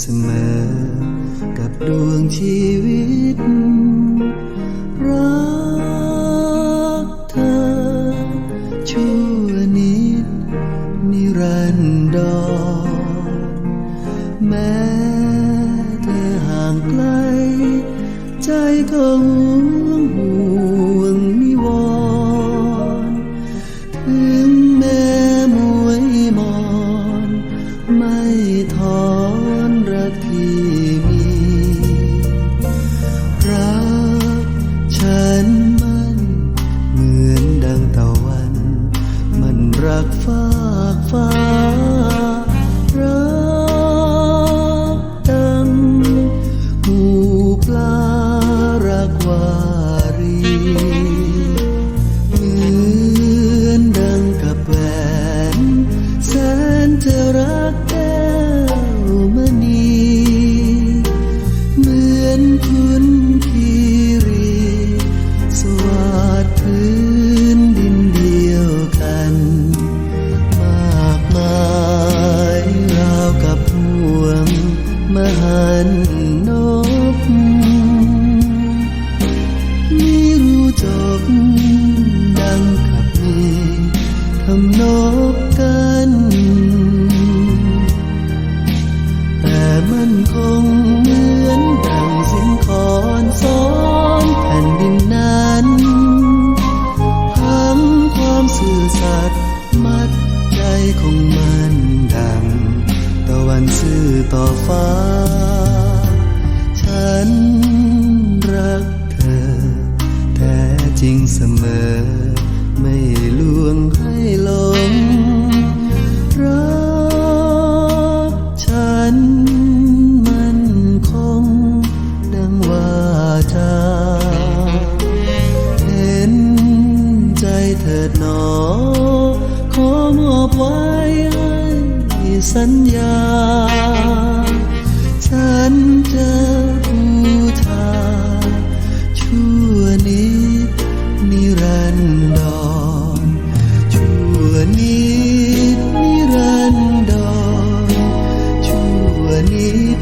เสมอ กับดวงชีวิต รักเธอ ชั่วนิด นิรันดรแม้เธอห่างไกล ใจก็ห่วงห่ว นกไม่รู้จบดังขับมีทำนกกันแต่มันคงเหมือนดังสิ่งคอนซ้อนแผ่นดินนั้นทั้งความสื่อสัตย์มัดใจของมันดังตะวันซื่อต่อฟ้า ริงเสมอ ไม่ลวงให้หลงรักฉันมันคง ดังว่าจาเห็นใจเถิดหนอ ขอมอบไว้ให้สัญญา นิดนิรันดรชั่วนิด